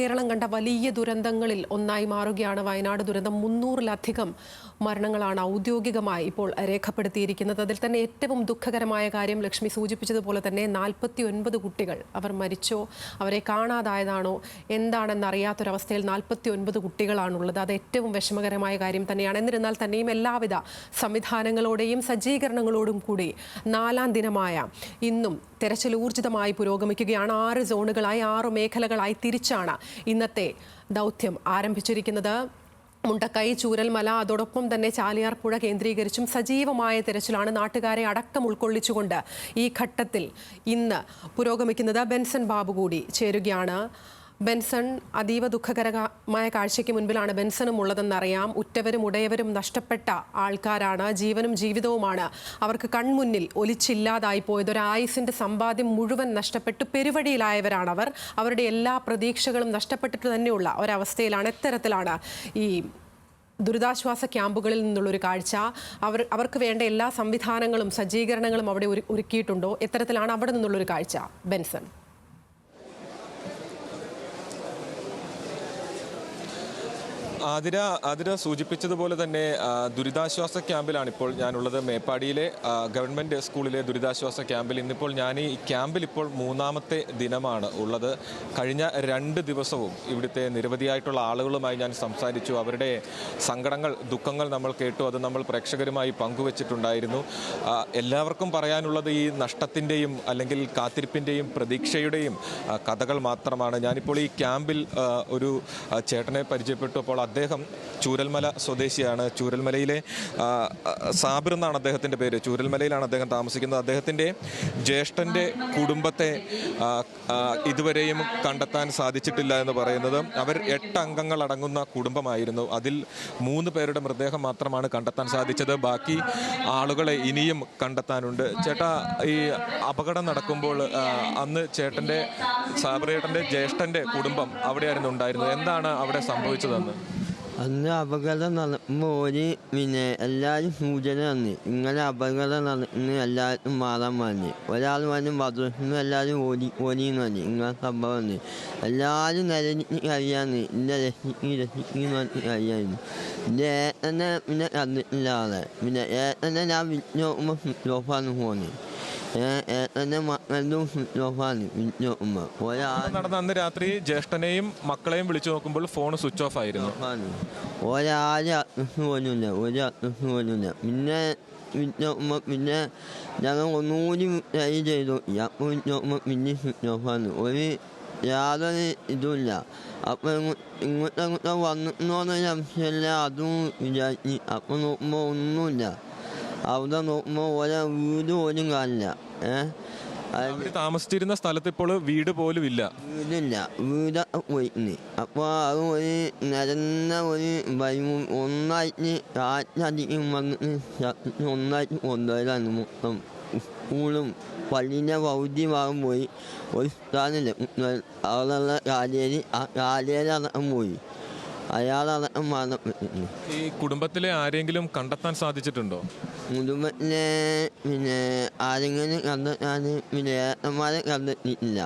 കേരളം കണ്ട വലിയ ദുരന്തങ്ങളിൽ ഒന്നായി മാറുകയാണ് വയനാട്. ദുരന്തം മുന്നൂറിലധികം മരണങ്ങളാണ് ഔദ്യോഗികമായി ഇപ്പോൾ രേഖപ്പെടുത്തിയിരിക്കുന്നത്. അതിൽ തന്നെ ഏറ്റവും ദുഃഖകരമായ കാര്യം ലക്ഷ്മി സൂചിപ്പിച്ചതുപോലെ തന്നെ നാൽപ്പത്തി ഒൻപത് കുട്ടികൾ അവർ മരിച്ചോ അവരെ കാണാതായതാണോ എന്താണെന്നറിയാത്തൊരവസ്ഥയിൽ നാൽപ്പത്തി ഒൻപത് കുട്ടികളാണുള്ളത്. അത് ഏറ്റവും വിഷമകരമായ കാര്യം തന്നെയാണ്. എന്നിരുന്നാൽ തന്നെയും എല്ലാവിധ സംവിധാനങ്ങളോടെയും സജ്ജീകരണങ്ങളോടും കൂടി നാലാം ദിനമായ ഇന്നും തെരച്ചിൽ ഊർജിതമായി പുരോഗമിക്കുകയാണ്. ആറ് സോണുകളായി ആറ് മേഖലകളായി തിരിച്ചാണ് ഇന്നത്തെ ദൗത്യം ആരംഭിച്ചിരിക്കുന്നത്. മുണ്ടക്കൈ ചൂരൽമല അതോടൊപ്പം തന്നെ ചാലിയാർ പുഴ കേന്ദ്രീകരിച്ചും സജീവമായ തെരച്ചിലാണ് നാട്ടുകാരെ അടക്കം ഉൾക്കൊള്ളിച്ചുകൊണ്ട് ഈ ഘട്ടത്തിൽ ഇന്ന് പുരോഗമിക്കുന്നത് ബെൻസൺ ബാബു കൂടി ചേരുകയാണ്. ബെൻസൺ അതീവ ദുഃഖകരമായ കാഴ്ചയ്ക്ക് മുൻപിലാണ് ബെൻസണും ഉള്ളതെന്നറിയാം. ഉറ്റവരും ഉടയവരും നഷ്ടപ്പെട്ട ആൾക്കാരാണ്. ജീവനും ജീവിതവുമാണ് അവർക്ക് കൺമുന്നിൽ ഒലിച്ചില്ലാതായി പോയത്. ഒരു ആയുസിന്റെ സമ്പാദ്യം മുഴുവൻ നഷ്ടപ്പെട്ടു. പെരുവഴിയിലായവരാണ് അവർ അവരുടെ എല്ലാ പ്രതീക്ഷകളും നഷ്ടപ്പെട്ടിട്ട് തന്നെയുള്ള ഒരവസ്ഥയിലാണ് എത്തരത്തിലാണ് ഈ ദുരിതാശ്വാസ ക്യാമ്പുകളിൽ നിന്നുള്ളൊരു കാഴ്ച. അവർ അവർക്ക് വേണ്ട എല്ലാ സംവിധാനങ്ങളും സജ്ജീകരണങ്ങളും അവിടെ ഒരു- ഒരുക്കിയിട്ടുണ്ടോ? എത്തരത്തിലാണ് അവിടെ നിന്നുള്ളൊരു കാഴ്ച. ബെൻസൺ. ആതിര ആതിര സൂചിപ്പിച്ചതുപോലെ തന്നെ ദുരിതാശ്വാസ ക്യാമ്പിലാണ് ഇപ്പോൾ ഞാനുള്ളത്. മേപ്പാടിയിലെ ഗവൺമെന്റ് സ്കൂളിലെ ദുരിതാശ്വാസ ക്യാമ്പിൽ ഇന്നിപ്പോൾ ഞാൻ ഈ ക്യാമ്പിൽ ഇപ്പോൾ മൂന്നാമത്തെ ദിനമാണ് ഉള്ളത്. കഴിഞ്ഞ രണ്ട് ദിവസവും ഇവിടുത്തെ നിരവധിയായിട്ടുള്ള ആളുകളുമായി ഞാൻ സംസാരിച്ചു. അവരുടെ സങ്കടങ്ങൾ ദുഃഖങ്ങൾ നമ്മൾ കേട്ടു. അത് നമ്മൾ പ്രേക്ഷകരുമായി പങ്കുവച്ചിട്ടുണ്ടായിരുന്നു. എല്ലാവർക്കും പറയാനുള്ളത് ഈ നഷ്ടത്തിന്റെയും അല്ലെങ്കിൽ കാത്തിരിപ്പിന്റെയും പ്രതീക്ഷയുടെയും കഥകൾ മാത്രമാണ്. ഞാനിപ്പോൾ ഈ ക്യാമ്പിൽ ഒരു ചേട്ടനെ പരിചയപ്പെട്ടു. അപ്പോൾ അദ്ദേഹം ചൂരൽമല സ്വദേശിയാണ്. ചൂരൽമലയിലെ സാബിർ എന്നാണ് അദ്ദേഹത്തിന്റെ പേര്. ചൂരൽമലയിലാണ് അദ്ദേഹം താമസിക്കുന്നത്. അദ്ദേഹത്തിന്റെ ജ്യേഷ്ഠന്റെ കുടുംബത്തെ ഇതുവരെയും കണ്ടെത്താൻ സാധിച്ചിട്ടില്ല എന്ന് പറയുന്നത് അവർ എട്ട് അംഗങ്ങൾ അടങ്ങുന്ന കുടുംബമായിരുന്നു. അതിൽ മൂന്ന് പേരുടെ മൃതദേഹം മാത്രമാണ് കണ്ടെത്താൻ സാധിച്ചത്. ബാക്കി ആളുകളെ ഇനിയും കണ്ടെത്താനുണ്ട്. ചേട്ടാ ഈ അപകടം നടക്കുമ്പോൾ അന്ന് ചേട്ടന്റെ സാബറേട്ടന്റെ ജ്യേഷ്ഠന്റെ കുടുംബം അവിടെയായിരുന്നു ഉണ്ടായിരുന്നത്. എന്താണ് അവിടെ സംഭവിച്ചതെന്ന്? അന്ന് അപകടം നടക്കുമ്പോൾ ഒരു പിന്നെ എല്ലാവരും സൂചന തന്നി. ഇങ്ങനെ അപകടം നടക്കുന്ന എല്ലാവർക്കും മാറാൻ പറഞ്ഞു ഒരാൾ പറഞ്ഞു മദ്രസിന്ന് എല്ലാവരും ഓടി ഓടിയെന്ന് പറഞ്ഞു ഇങ്ങനെ സംഭവം വന്നു. എല്ലാവരും നിലനിന്ന് കഴിയാന്ന്. ഇന്ന രക്ഷിക്ക് രക്ഷിക്കുന്നു പറഞ്ഞ് കഴിയായിരുന്നു. എന്റെ ഏട്ടനെ പിന്നെ കണ്ടിട്ടില്ല ആളെ. പിന്നെ ഏട്ടനെ ഞാൻ വിളിച്ച് നോക്കുമ്പോൾ സ്വിച്ച് ഓഫാണ് നടന്ന അന്ന് രാത്രി ജ്യേഷ്ഠനെയും മക്കളെയും വിളിച്ചു നോക്കുമ്പോൾ ഫോൺ സ്വിച്ച് ഓഫ് ആയിരുന്നു. ആണ് പോലുമില്ല ഒരു പോലുമില്ല പിന്നെ പിന്നെ ഞങ്ങൾ ഒന്നുകൂടി ട്രൈ ചെയ്തു. അപ്പോൾ പിന്നെ സ്വിച്ച് ഓഫാണ് ഒരു യാതൊരു ഇതുമില്ല അപ്പോൾ ഇങ്ങോട്ട് വന്നിട്ടുണ്ടോ വന്നിട്ടുണ്ടോന്ന് സംശയമില്ല അതും വിചാരിച്ചു. അപ്പോൾ നോക്കുമ്പോൾ ഒന്നുമില്ല. അവിടെ നോക്കുമ്പോൾ ഓരോ വീട് പോലും കാണില്ല. ഏഹ് അവർ താമസിച്ചിരുന്ന സ്ഥലത്ത് ഇപ്പോൾ വീട് പോലും ഇല്ല വീടില്ല. വീട് പോയിട്ടുണ്ട് അപ്പോൾ അത് ഒരു നിരന്ന ഒരു വൈമു ഒന്നായിട്ട് കാറ്റടിക്കും വന്നിട്ട് ഒന്നായിട്ട് കൊണ്ടുവരാണ് മൊത്തം സ്കൂളും പള്ളിന്റെ പൗതി ഭാഗം പോയി. ഒരു സ്ഥാനമില്ല അവിടെയുള്ള കാലേരി ആ കാലേരി അടക്കം പോയി. മരണപ്പെട്ടിട്ടുണ്ട് ഈ കുടുംബത്തിലെ ആരെങ്കിലും കണ്ടെത്താൻ സാധിച്ചിട്ടുണ്ടോ? കുടുംബത്തിലെ പിന്നെ ആരെങ്കിലും കണ്ടെത്താൻ പിന്നെ ഏട്ടന്മാരെ കണ്ടെത്തിയിട്ടില്ല.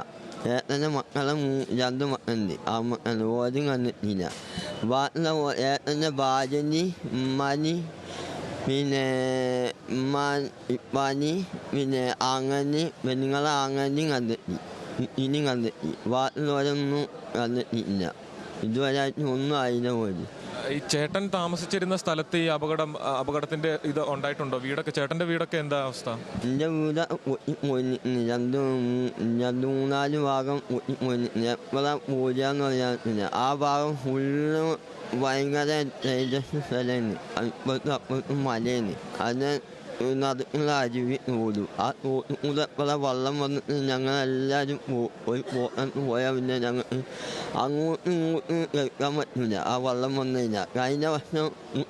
ഏട്ടന്റെ മക്കളെ രണ്ട് മക്കളുണ്ട്. ആ മക്കൾ ഓരും കണ്ടെത്തിയില്ല. ബാക്കിയുള്ള ഏട്ടന്റെ ഭാര്യനി ഉമ്മാനി പിന്നെ ഉമ്മ ഇപ്പാനി പിന്നെ ആങ്ങനി പെണ്ണുങ്ങളെ ആങ്ങനെയും കണ്ടെത്തി. ഇനിയും കണ്ടെത്തി. ബാക്കിയുള്ളവരൊന്നും കണ്ടെത്തിയില്ല ഒന്നും ആയില്ല പോലും ഈ ചേട്ടൻ താമസിച്ചിരുന്ന സ്ഥലത്ത് ഈ അപകടം അപകടത്തിന്റെ ഇത് ഉണ്ടായിട്ടുണ്ടോ? വീടൊക്കെ ചേട്ടന്റെ വീടൊക്കെ എന്താ അവസ്ഥ? എന്റെ വീട് പൊട്ടിപ്പോയിട്ടുണ്ട് രണ്ട് മൂന്നാൽ ഭാഗം പൊട്ടിപ്പോയിട്ടുണ്ട് എപ്പോഴാ ആ ഭാഗം ഫുള്ള് ഭയങ്കര തേജസ് സ്ഥലമാണ്. അപ്പുറത്ത് മലയാണ്. അത് അരുവി തോടും ആ കൂടെ കൂടെ വള്ളം വന്നിട്ട് ഞങ്ങളെല്ലാവരും ഒരു പോകാൻ പോയാൽ പിന്നെ ഞങ്ങൾ അങ്ങോട്ടും ഇങ്ങോട്ടും കേൾക്കാൻ പറ്റില്ല ആ വള്ളം വന്നു കഴിഞ്ഞാൽ കഴിഞ്ഞ വർഷം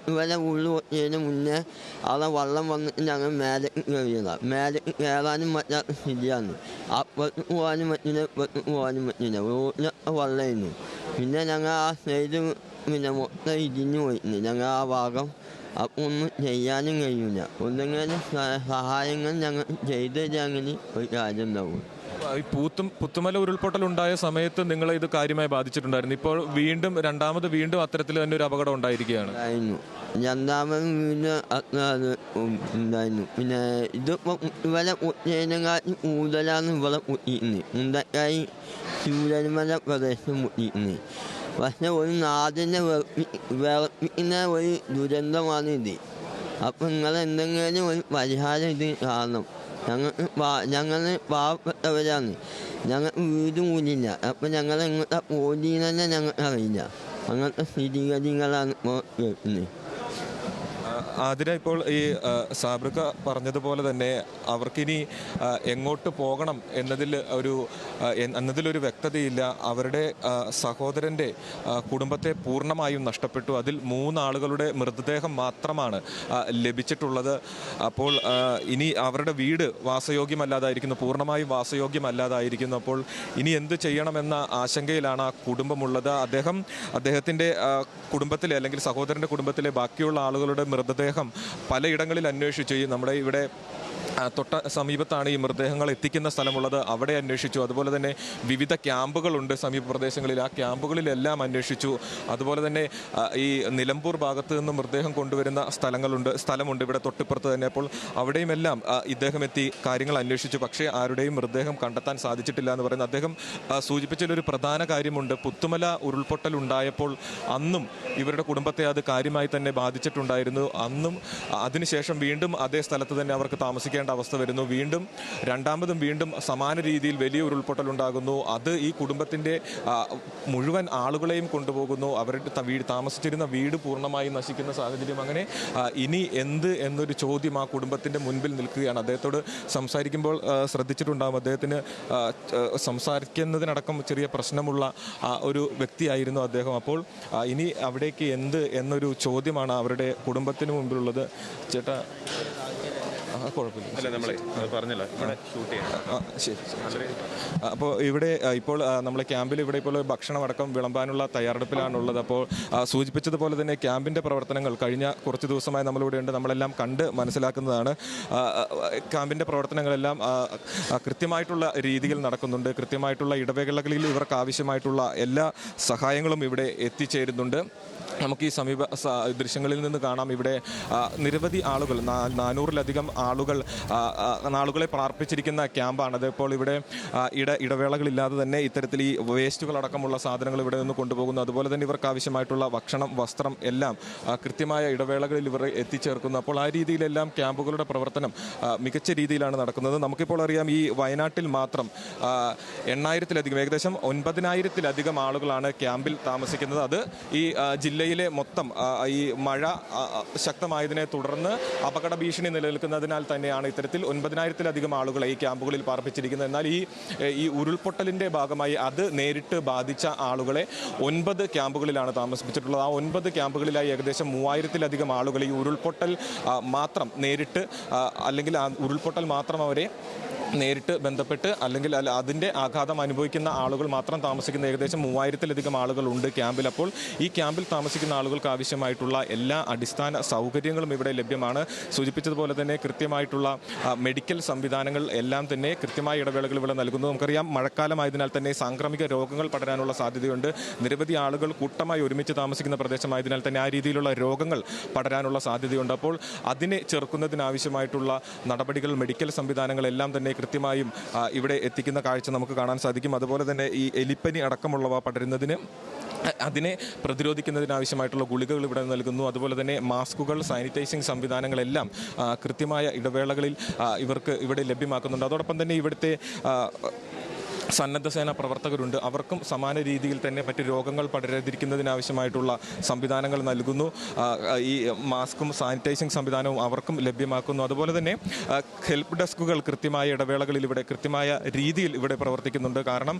ഇവരെ ഉള്ളു പോയതിന് മുന്നേ അവിടെ വള്ളം വന്നിട്ട് ഞങ്ങൾ മേലെ കയറിയതാണ് മേലേക്ക് കയറാനും പറ്റാത്ത സ്ഥിതിയാണ് അപ്പുറത്ത് പോകാനും പറ്റില്ല ഇപ്പുറത്ത് പോകാനും പറ്റില്ല റോഡിലൊക്കെ വള്ളമായിരുന്നു പിന്നെ ഞങ്ങൾ ആ സൈഡ് പിന്നെ മൊത്തം ഇടിഞ്ഞു പോയിട്ടുണ്ട് ഞങ്ങൾ ആ ഭാഗം അപ്പോൾ ഒന്നും ചെയ്യാനും കഴിയില്ല ഒന്നെങ്കിലും സഹായങ്ങൾ ഞങ്ങൾ ചെയ്ത് തരാമെങ്കിൽ ഒരു കാര്യം ഉണ്ടാവും. ഈ പൂത്തും പുത്തുമല ഉരുൾപൊട്ടൽ ഉണ്ടായ സമയത്ത് നിങ്ങളെ ഇത് കാര്യമായി ബാധിച്ചിട്ടുണ്ടായിരുന്നു. ഇപ്പോൾ വീണ്ടും രണ്ടാമത് വീണ്ടും അത്തരത്തിൽ തന്നെ ഒരു അപകടം ഉണ്ടായിരിക്കുകയാണ്. രണ്ടാമത് വീണ്ടും ഉണ്ടായിരുന്നു. പിന്നെ ഇതിപ്പോൾ ഇവരെ കുട്ടിയേനെക്കാട്ടി കൂടുതലാണ് ഇവിടെ കുട്ടിയിരുന്നത് മുണ്ടക്കായി ചൂരന്മല പ്രദേശം കുട്ടിയിരുന്നത് പക്ഷെ ഒരു നാടിനെ വെറുപ്പി വെറുപ്പിക്കുന്ന ഒരു ദുരന്തമാണ് ഇത്. അപ്പം നിങ്ങൾ എന്തെങ്കിലും ഒരു പരിഹാരം ഇത് കാണണം. ഞങ്ങൾ ഞങ്ങൾ പാവപ്പെട്ടവരാണ്. ഞങ്ങൾ വീട് കൂടിയില്ല. അപ്പം ഞങ്ങൾ എങ്ങോട്ടാ പോലീന്ന് തന്നെ ഞങ്ങൾക്ക് അറിയില്ല. അങ്ങനത്തെ സ്ഥിതിഗതികളാണ് ഇപ്പോൾ കേൾക്കുന്നത്. അതിന് ഇപ്പോൾ ഈ സാബ്രിക പറഞ്ഞതുപോലെ തന്നെ അവർക്കിനി എങ്ങോട്ട് പോകണം എന്നതിൽ ഒരു എന്നതിലൊരു വ്യക്തതയില്ല. അവരുടെ സഹോദരന്റെ കുടുംബത്തെ പൂർണമായും നഷ്ടപ്പെട്ടു. അതിൽ മൂന്നാളുകളുടെ മൃതദേഹം മാത്രമാണ് ലഭിച്ചിട്ടുള്ളത്. അപ്പോൾ ഇനി അവരുടെ വീട് വാസയോഗ്യമല്ലാതായിരിക്കുന്നു പൂർണമായും വാസയോഗ്യമല്ലാതായിരിക്കുന്നു അപ്പോൾ ഇനി എന്ത് ചെയ്യണമെന്ന ആശങ്കയിലാണ് ആ കുടുംബമുള്ളത്. അദ്ദേഹം അദ്ദേഹത്തിന്റെ കുടുംബത്തിലെ അല്ലെങ്കിൽ സഹോദരന്റെ കുടുംബത്തിലെ ബാക്കിയുള്ള ആളുകളുടെ മൃതദേഹം പലയിടങ്ങളിൽ അന്വേഷിച്ചു ഈ നമ്മുടെ ഇവിടെ തൊട്ട സമീപത്താണ് ഈ മൃതദേഹങ്ങൾ എത്തിക്കുന്ന സ്ഥലമുള്ളത്. അവിടെ അന്വേഷിച്ചു. അതുപോലെ തന്നെ വിവിധ ക്യാമ്പുകളുണ്ട് സമീപ പ്രദേശങ്ങളിൽ. ആ ക്യാമ്പുകളിലെല്ലാം അന്വേഷിച്ചു. അതുപോലെ തന്നെ ഈ നിലമ്പൂർ ഭാഗത്ത് നിന്ന് മൃതദേഹം കൊണ്ടുവരുന്ന സ്ഥലങ്ങളുണ്ട് സ്ഥലമുണ്ട് ഇവിടെ തൊട്ടിപ്പുറത്ത് തന്നെ. അപ്പോൾ അവിടെയുമെല്ലാം ഇദ്ദേഹം എത്തി കാര്യങ്ങൾ അന്വേഷിച്ചു. പക്ഷേ ആരുടെയും മൃതദേഹം കണ്ടെത്താൻ സാധിച്ചിട്ടില്ല എന്ന് പറയുന്നത് അദ്ദേഹം സൂചിപ്പിച്ചതിലൊരു പ്രധാന കാര്യമുണ്ട്. പുത്തുമല ഉരുൾപൊട്ടൽ ഉണ്ടായപ്പോൾ അന്നും ഇവരുടെ കുടുംബത്തെ അത് കാര്യമായി തന്നെ ബാധിച്ചിട്ടുണ്ടായിരുന്നു. അന്നും അതിനുശേഷം വീണ്ടും അതേ സ്ഥലത്ത് തന്നെ അവർക്ക് താമസിക്കേണ്ട അവസ്ഥ വരുന്നു. വീണ്ടും രണ്ടാമതും വീണ്ടും സമാന രീതിയിൽ വലിയ ഉരുൾപൊട്ടൽ ഉണ്ടാകുന്നു. അത് ഈ കുടുംബത്തിന്റെ മുഴുവൻ ആളുകളെയും കൊണ്ടുപോകുന്നു. അവരുടെ വീട് താമസിച്ചിരുന്ന വീട് പൂർണമായി നശിക്കുന്ന സാഹചര്യം അങ്ങനെ ഇനി എന്ത് എന്നൊരു ചോദ്യം ആ കുടുംബത്തിന്റെ മുൻപിൽ നിൽക്കുകയാണ്. അദ്ദേഹത്തോട് സംസാരിക്കുമ്പോൾ ശ്രദ്ധിച്ചിട്ടുണ്ടാകും അദ്ദേഹത്തിന് സംസാരിക്കുന്നതിനടക്കം ചെറിയ പ്രശ്നമുള്ള ഒരു വ്യക്തിയായിരുന്നു അദ്ദേഹം. അപ്പോൾ ഇനി അവിടേക്ക് എന്ത് എന്നൊരു ചോദ്യമാണ് അവരുടെ കുടുംബത്തിന് മുമ്പിലുള്ളത് ചേട്ടാ. കുഴപ്പമില്ല. അല്ല നമ്മളെ പറഞ്ഞല്ലോ. ഇവിടെ ഷൂട്ട് ചെയ്യാം ശരി ശരി. അപ്പോൾ ഇവിടെ ഇപ്പോൾ നമ്മളെ ക്യാമ്പിൽ ഇവിടെ ഇപ്പോൾ ഭക്ഷണമടക്കം വിളമ്പാനുള്ള തയ്യാറെടുപ്പിലാണുള്ളത്. അപ്പോൾ സൂചിപ്പിച്ചതുപോലെ തന്നെ ക്യാമ്പിന്റെ പ്രവർത്തനങ്ങൾ കഴിഞ്ഞ കുറച്ച് ദിവസമായി നമ്മളിവിടെ ഉണ്ട്. നമ്മളെല്ലാം കണ്ട് മനസ്സിലാക്കുന്നതാണ്. ക്യാമ്പിന്റെ പ്രവർത്തനങ്ങളെല്ലാം കൃത്യമായിട്ടുള്ള രീതിയിൽ നടക്കുന്നുണ്ട്. കൃത്യമായിട്ടുള്ള ഇടവേളകളിൽ ഇവർക്ക് ആവശ്യമായിട്ടുള്ള എല്ലാ സഹായങ്ങളും ഇവിടെ എത്തിച്ചേരുന്നുണ്ട്. നമുക്ക് ഈ സമീപ ദൃശ്യങ്ങളിൽ നിന്ന് കാണാം. ഇവിടെ നിരവധി ആളുകൾ നാനൂറിലധികം ആളുകൾ ആളുകളെ പ്രാർപ്പിച്ചിരിക്കുന്ന ക്യാമ്പാണ്. ഇപ്പോൾ ഇവിടെ ഇട ഇടവേളകളില്ലാതെ തന്നെ ഇത്തരത്തിൽ ഈ വേസ്റ്റുകൾ അടക്കമുള്ള സാധനങ്ങൾ ഇവിടെ നിന്ന് കൊണ്ടുപോകുന്നു. അതുപോലെ തന്നെ ഇവർക്ക് ആവശ്യമായിട്ടുള്ള ഭക്ഷണം വസ്ത്രം എല്ലാം കൃത്യമായ ഇടവേളകളിൽ ഇവർ എത്തിച്ചേർക്കുന്നു. അപ്പോൾ ആ രീതിയിലെല്ലാം ക്യാമ്പുകളുടെ പ്രവർത്തനം മികച്ച രീതിയിലാണ് നടക്കുന്നത്. നമുക്കിപ്പോൾ അറിയാം ഈ വയനാട്ടിൽ മാത്രം എണ്ണായിരത്തിലധികം ഏകദേശം ഒൻപതിനായിരത്തിലധികം ആളുകളാണ് ക്യാമ്പിൽ താമസിക്കുന്നത്. അത് ഈ ആ, ജില്ലയിലെ മൊത്തം ഈ മഴ ശക്തമായതിനെ തുടർന്ന് അപകട ഭീഷണി നിലനിൽക്കുന്നതിനാൽ തന്നെയാണ് ഇത്തരത്തിൽ ഒൻപതിനായിരത്തിലധികം ആളുകളെ ഈ ക്യാമ്പുകളിൽ പാർപ്പിച്ചിരിക്കുന്നത്. എന്നാൽ ഈ ഈ ഉരുൾപൊട്ടലിന്റെ ഭാഗമായി അത് നേരിട്ട് ബാധിച്ച ആളുകളെ ഒൻപത് ക്യാമ്പുകളിലാണ് താമസിപ്പിച്ചിട്ടുള്ളത്. ആ ഒൻപത് ക്യാമ്പുകളിലായി ഏകദേശം മൂവായിരത്തിലധികം ആളുകൾ ഈ ഉരുൾപൊട്ടൽ മാത്രം നേരിട്ട് അല്ലെങ്കിൽ ആ ഉരുൾപൊട്ടൽ മാത്രം അവരെ നേരിട്ട് ബന്ധപ്പെട്ട് അല്ലെങ്കിൽ അല്ല അതിന്റെ ആഘാതം അനുഭവിക്കുന്ന ആളുകൾ മാത്രം താമസിക്കുന്ന ഏകദേശം മൂവായിരത്തിലധികം ആളുകളുണ്ട് ക്യാമ്പിൽ. അപ്പോൾ ഈ ക്യാമ്പിൽ താമസിക്കുന്ന ആളുകൾക്ക് ആവശ്യമായിട്ടുള്ള എല്ലാ അടിസ്ഥാന സൗകര്യങ്ങളും ഇവിടെ ലഭ്യമാണ്. സൂചിപ്പിച്ചതുപോലെ തന്നെ കൃത്യമായിട്ടുള്ള മെഡിക്കൽ സംവിധാനങ്ങൾ എല്ലാം തന്നെ കൃത്യമായ ഇടവേളകൾ ഇവിടെ നൽകുന്നു. നമുക്കറിയാം മഴക്കാലമായതിനാൽ തന്നെ സാംക്രമിക രോഗങ്ങൾ പടരാനുള്ള സാധ്യതയുണ്ട്. നിരവധി ആളുകൾ കൂട്ടമായി ഒരുമിച്ച് താമസിക്കുന്ന പ്രദേശമായതിനാൽ തന്നെ ആ രീതിയിലുള്ള രോഗങ്ങൾ പടരാനുള്ള സാധ്യതയുണ്ട്. അപ്പോൾ അതിനെ ചെറുക്കുന്നതിനാവശ്യമായിട്ടുള്ള നടപടികൾ മെഡിക്കൽ സംവിധാനങ്ങളെല്ലാം തന്നെ കൃത്യമായും ഇവിടെ എത്തിക്കുന്ന കാഴ്ച നമുക്ക് കാണാൻ സാധിക്കും. അതുപോലെ തന്നെ ഈ എലിപ്പനി അടക്കമുള്ളവ പടരുന്നതിന് അതിനെ പ്രതിരോധിക്കുന്നതിനാവശ്യമായിട്ടുള്ള ഗുളികകൾ ഇവിടെ നൽകുന്നു. അതുപോലെ തന്നെ മാസ്കുകൾ സാനിറ്റൈസിങ് സംവിധാനങ്ങളെല്ലാം കൃത്യമായ ഇടവേളകളിൽ ഇവർക്ക് ഇവിടെ ലഭ്യമാക്കുന്നുണ്ട്. അതോടൊപ്പം തന്നെ ഇവിടുത്തെ സന്നദ്ധ സേന പ്രവർത്തകരുണ്ട്. അവർക്കും സമാന രീതിയിൽ തന്നെ മറ്റ് രോഗങ്ങൾ പടരാതിരിക്കുന്നതിനാവശ്യമായിട്ടുള്ള സംവിധാനങ്ങൾ നൽകുന്നു. ഈ മാസ്കും സാനിറ്റൈസിങ് സംവിധാനവും അവർക്കും ലഭ്യമാക്കുന്നു. അതുപോലെ തന്നെ ഹെൽപ്പ് ഡെസ്കുകൾ കൃത്യമായ ഇടവേളകളിൽ ഇവിടെ കൃത്യമായ രീതിയിൽ ഇവിടെ പ്രവർത്തിക്കുന്നുണ്ട്. കാരണം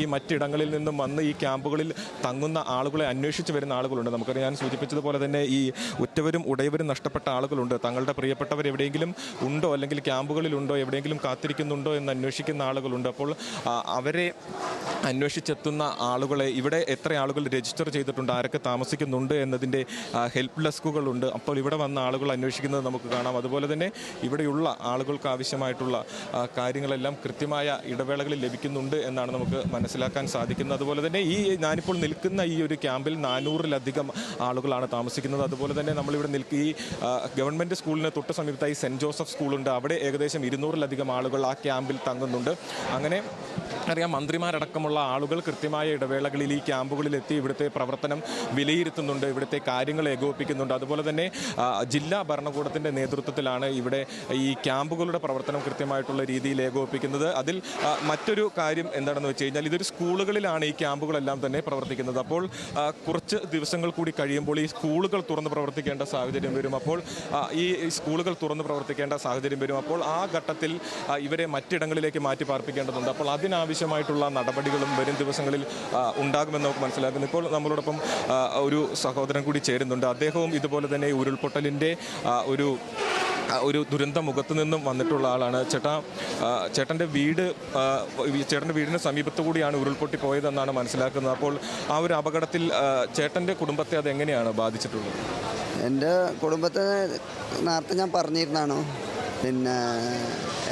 ഈ മറ്റിടങ്ങളിൽ നിന്നും വന്ന് ഈ ക്യാമ്പുകളിൽ തങ്ങുന്ന ആളുകളെ അന്വേഷിച്ച് വരുന്ന ആളുകളുണ്ട്. നമുക്കറിയാം ഞാൻ സൂചിപ്പിച്ചതുപോലെ തന്നെ ഈ ഉറ്റവരും ഉടയവരും നഷ്ടപ്പെട്ട ആളുകളുണ്ട്. തങ്ങളുടെ പ്രിയപ്പെട്ടവർ എവിടെയെങ്കിലും ഉണ്ടോ അല്ലെങ്കിൽ ക്യാമ്പുകളിലുണ്ടോ എവിടെയെങ്കിലും കാത്തിരിക്കുന്നുണ്ടോ എന്ന് അന്വേഷിക്കുന്ന ആളുകളുണ്ട്. അപ്പോൾ അവരെ അന്വേഷിച്ചെത്തുന്ന ആളുകളെ ഇവിടെ എത്ര ആളുകൾ രജിസ്റ്റർ ചെയ്തിട്ടുണ്ട് ആരൊക്കെ താമസിക്കുന്നുണ്ട് എന്നതിന്റെ ഹെൽപ്പ് ഡെസ്കുകളുണ്ട് അപ്പോൾ ഇവിടെ വന്ന ആളുകൾ അന്വേഷിക്കുന്നത് നമുക്ക് കാണാം. അതുപോലെ തന്നെ ഇവിടെയുള്ള ആളുകൾക്ക് ആവശ്യമായിട്ടുള്ള കാര്യങ്ങളെല്ലാം കൃത്യമായ ഇടവേളകളിൽ ലഭിക്കുന്നുണ്ട് എന്നാണ് നമുക്ക് മനസ്സിലാക്കാൻ സാധിക്കുന്നത്. അതുപോലെ തന്നെ ഈ ഞാനിപ്പോൾ നിൽക്കുന്ന ഈ ഒരു ക്യാമ്പിൽ നാനൂറിലധികം ആളുകളാണ് താമസിക്കുന്നത്. അതുപോലെ തന്നെ നമ്മളിവിടെ നിൽക്കുക ഈ ഗവൺമെന്റ് സ്കൂളിന് തൊട്ട് സമീപത്തായി സെന്റ് ജോസഫ് സ്കൂളുണ്ട്. അവിടെ ഏകദേശം ഇരുന്നൂറിലധികം ആളുകൾ ആ ക്യാമ്പിൽ തങ്ങുന്നുണ്ട്. അങ്ങനെ അറിയാം മന്ത്രിമാരടക്കമുള്ള ആളുകൾ കൃത്യമായ ഇടവേളകളിൽ ഈ ക്യാമ്പുകളിലെത്തി ഇവിടുത്തെ പ്രവർത്തനം വിലയിരുത്തുന്നുണ്ട് ഇവിടുത്തെ കാര്യങ്ങൾ ഏകോപിപ്പിക്കുന്നുണ്ട്. അതുപോലെ തന്നെ ജില്ലാ ഭരണകൂടത്തിന്റെ നേതൃത്വത്തിലാണ് ഇവിടെ ഈ ക്യാമ്പുകളുടെ പ്രവർത്തനം കൃത്യമായിട്ടുള്ള രീതിയിൽ ഏകോപിപ്പിക്കുന്നത്. അതിൽ മറ്റൊരു കാര്യം എന്താണെന്ന് വെച്ച് കഴിഞ്ഞാൽ ഇതൊരു സ്കൂളുകളിലാണ് ഈ ക്യാമ്പുകളെല്ലാം തന്നെ പ്രവർത്തിക്കുന്നത്. അപ്പോൾ കുറച്ച് ദിവസങ്ങൾ കൂടി കഴിയുമ്പോൾ ഈ സ്കൂളുകൾ തുറന്ന് പ്രവർത്തിക്കേണ്ട സാഹചര്യം വരും. അപ്പോൾ ഈ സ്കൂളുകൾ തുറന്ന് പ്രവർത്തിക്കേണ്ട സാഹചര്യം വരും. അപ്പോൾ ആ ഘട്ടത്തിൽ ഇവരെ മറ്റിടങ്ങളിലേക്ക് മാറ്റി പാർപ്പിക്കേണ്ടതുണ്ട്. അപ്പോൾ അതിനാവശ്യമായിട്ടുള്ള നടപടികളും വരും ദിവസങ്ങളിൽ ഉണ്ടാകുമെന്ന് നമുക്ക് മനസ്സിലാക്കുന്നു. ഇപ്പോൾ നമ്മളോടൊപ്പം ഒരു സഹോദരൻ കൂടി ചേരുന്നുണ്ട്. അദ്ദേഹവും ഇതുപോലെ തന്നെ ഉരുൾപൊട്ടലിന്റെ ഒരു ഒരു ദുരന്ത മുഖത്ത് നിന്നും വന്നിട്ടുള്ള ആളാണ്. ചേട്ടാ ചേട്ടന്റെ വീട് ചേട്ടന്റെ വീടിന് സമീപത്തു കൂടിയാണ് ഉരുൾപൊട്ടി പോയതെന്നാണ് മനസ്സിലാക്കുന്നത്. അപ്പോൾ ആ ഒരു അപകടത്തിൽ ചേട്ടന്റെ കുടുംബത്തെ അത് എങ്ങനെയാണ് ബാധിച്ചിട്ടുള്ളത്? എന്റെ കുടുംബത്തെ നേരത്തെ ഞാൻ പറഞ്ഞിരുന്നാണ് പിന്നെ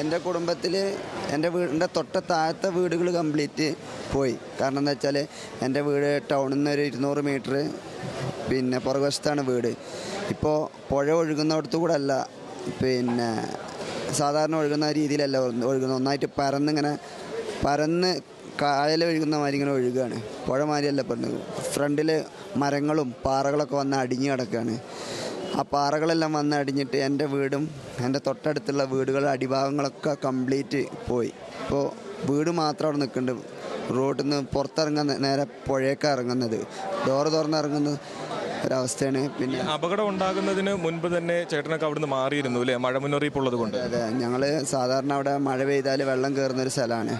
എന്റെ കുടുംബത്തിൽ എന്റെ വീടിന്റെ തൊട്ട താഴത്തെ വീടുകൾ കംപ്ലീറ്റ് പോയി. കാരണം എന്താ വെച്ചാൽ എന്റെ വീട് ടൗണിൽ നിന്ന് ഒരു ഇരുന്നൂറ് മീറ്റർ പിന്നെ പുറകുവശത്താണ് വീട്. ഇപ്പോൾ പുഴ ഒഴുകുന്നിടത്തു കൂടെ അല്ല പിന്നെ സാധാരണ ഒഴുകുന്ന രീതിയിലല്ല ഒഴുകുന്നത് ഒന്നായിട്ട് പരന്നിങ്ങനെ പരന്ന് കായൽ ഒഴുകുന്ന മാതിരി ഇങ്ങനെ ഒഴുകുകയാണ് പുഴ മാതിരിയല്ല പറഞ്ഞത് ഫ്രണ്ടിൽ മരങ്ങളും പാറകളൊക്കെ വന്ന് അടിഞ്ഞു കിടക്കുകയാണ്. ആ പാറകളെല്ലാം വന്നടിഞ്ഞിട്ട് എന്റെ വീടും എന്റെ തൊട്ടടുത്തുള്ള വീടുകളുടെ അടിഭാഗങ്ങളൊക്കെ കംപ്ലീറ്റ് പോയി. ഇപ്പോൾ വീട് മാത്രം അവിടെ നിൽക്കുന്നുണ്ട്. റോഡിൽ നിന്ന് പുറത്തിറങ്ങുന്ന നേരെ പുഴയൊക്കെ ഇറങ്ങുന്നത്. ഡോറ് തുറന്നിറങ്ങുന്ന ഒരവസ്ഥയാണ്. പിന്നെ അപകടം ഉണ്ടാകുന്നതിന് മുൻപ് തന്നെ ചേട്ടനൊക്കെ അവിടുന്ന് മാറിയിരുന്നു അല്ലേ? മഴ മുന്നറിയിപ്പ് ഉള്ളത് കൊണ്ട് അതെ. ഞങ്ങൾ സാധാരണ അവിടെ മഴ പെയ്താൽ വെള്ളം കയറുന്നൊരു സ്ഥലമാണ്.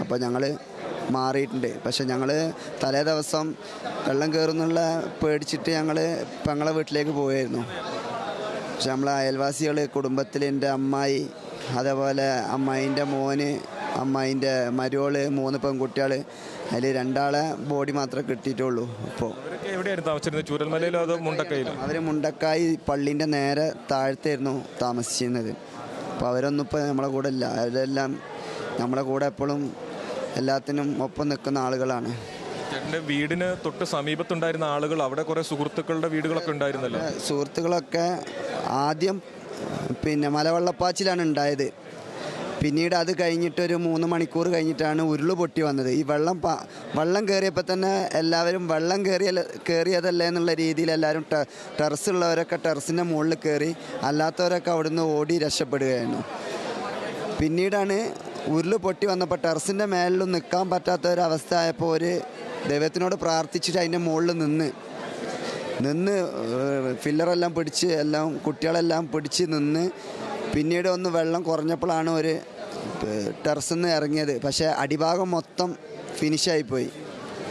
അപ്പോൾ ഞങ്ങൾ മാറിയിട്ടുണ്ട്. പക്ഷെ ഞങ്ങൾ തലേ ദിവസം വെള്ളം കയറുന്നുള്ള പേടിച്ചിട്ട് ഞങ്ങൾ പെങ്ങളെ വീട്ടിലേക്ക് പോയായിരുന്നു. പക്ഷെ നമ്മളെ അയൽവാസികൾ കുടുംബത്തിൽ എന്റെ അമ്മായി അതേപോലെ അമ്മായിന്റെ മോന് അമ്മായിന്റെ മരുവൾ മൂന്ന് പെൺകുട്ടികൾ അതിൽ രണ്ടാളെ ബോഡി മാത്രമേ കിട്ടിയിട്ടുള്ളൂ ഇപ്പോൾ. അവർ മുണ്ടക്കായി പള്ളീന്റെ നേരെ താഴത്തായിരുന്നു താമസിച്ചിരുന്നത്. അപ്പോൾ അവരൊന്നും ഇപ്പോൾ നമ്മളെ കൂടെ ഇല്ല. അവരെല്ലാം നമ്മളെ കൂടെ എപ്പോഴും എല്ലാത്തിനും ഒപ്പം നിൽക്കുന്ന ആളുകളാണ്. ചേട്ടന്റെ വീടിന് തൊട്ട് സമീപത്തുണ്ടായിരുന്ന ആളുകൾ അവിടെ കുറേ സുഹൃത്തുക്കളുടെ വീടുകളൊക്കെ ഉണ്ടായിരുന്നല്ലോ? സുഹൃത്തുക്കളൊക്കെ ആദ്യം പിന്നെ മലവെള്ളപ്പാച്ചിലാണ് ഉണ്ടായത്. പിന്നീട് അത് കഴിഞ്ഞിട്ടൊരു മൂന്ന് മണിക്കൂർ കഴിഞ്ഞിട്ടാണ് ഉരുൾ പൊട്ടി വന്നത്. ഈ വെള്ളം പ വെള്ളം കയറിയപ്പോൾ തന്നെ എല്ലാവരും വെള്ളം കയറിയ കയറിയതല്ലേ എന്നുള്ള രീതിയിൽ എല്ലാവരും ടെ ടെറസുള്ളവരൊക്കെ ടെറസിന്റെ മുകളിൽ കയറി അല്ലാത്തവരൊക്കെ അവിടുന്ന് ഓടി രക്ഷപ്പെടുകയായിരുന്നു. പിന്നീടാണ് ഉരുൾ പൊട്ടി വന്നപ്പോൾ ടെറസിന്റെ മേലിലും നിൽക്കാൻ പറ്റാത്ത ഒരവസ്ഥ ആയപ്പോൾ ഒരു ദൈവത്തിനോട് പ്രാർത്ഥിച്ചിട്ട് അതിന്റെ മുകളിൽ നിന്ന് നിന്ന് ഫില്ലറെല്ലാം പിടിച്ച് എല്ലാം കുട്ടികളെല്ലാം പിടിച്ച് നിന്ന് പിന്നീട് ഒന്ന് വെള്ളം കുറഞ്ഞപ്പോഴാണ് ഒരു ടെറസിൽ നിന്ന് ഇറങ്ങിയത്. പക്ഷേ അടിഭാഗം മൊത്തം ഫിനിഷായിപ്പോയി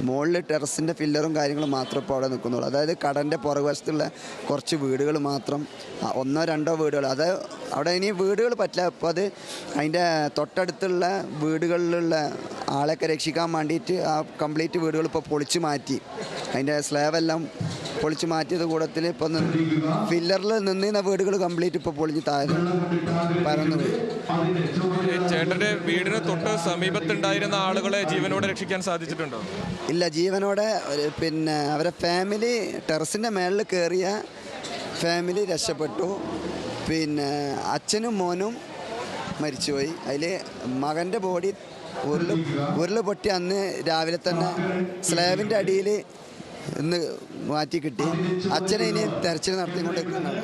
മുകളിൽ ടെറസിന്റെ ഫില്ലറും കാര്യങ്ങളും മാത്രം ഇപ്പോൾ അവിടെ നിൽക്കുന്നുള്ളൂ. അതായത് കടന്റെ പുറകുവശത്തുള്ള കുറച്ച് വീടുകൾ മാത്രം ഒന്നോ രണ്ടോ വീടുകൾ. അത് അവിടെ ഇനി വീടുകൾ പറ്റില്ല. അപ്പോൾ അത് അതിന്റെ തൊട്ടടുത്തുള്ള വീടുകളിലുള്ള ആളെയൊക്കെ രക്ഷിക്കാൻ വേണ്ടിയിട്ട് ആ കംപ്ലീറ്റ് വീടുകൾ ഇപ്പോൾ പൊളിച്ചു മാറ്റി. അതിന്റെ സ്ലാബെല്ലാം പൊളിച്ചു മാറ്റിയത് കൂടത്തിൽ ഇപ്പോൾ ഫില്ലറിൽ നിന്നിരുന്ന വീടുകൾ കംപ്ലീറ്റ് ഇപ്പോൾ പൊളിഞ്ഞ് താഴെ പരന്നു ചേട്ടന്റെ വീടിന് തൊട്ട് സമീപത്തുണ്ടായിരുന്ന ആളുകളെ ജീവനോടെ രക്ഷിക്കാൻ സാധിച്ചിട്ടുണ്ടോ? ഇല്ല ജീവനോടെ പിന്നെ അവരെ ഫാമിലി ടെറസിന്റെ മേളിൽ കയറിയ ഫാമിലി രക്ഷപ്പെട്ടു. പിന്നെ അച്ഛനും മോനും മരിച്ചുപോയി. അതിൽ മകന്റെ ബോഡി ഉരുൾ ഉരുൾ പൊട്ടി അന്ന് രാവിലെ തന്നെ സ്ലാബിന്റെ അടിയിൽ ഇന്ന് മാറ്റി കിട്ടി. അച്ഛനെ ഇനി തെരച്ചിൽ നടത്തിക്കൊണ്ടിരിക്കുന്നുണ്ട്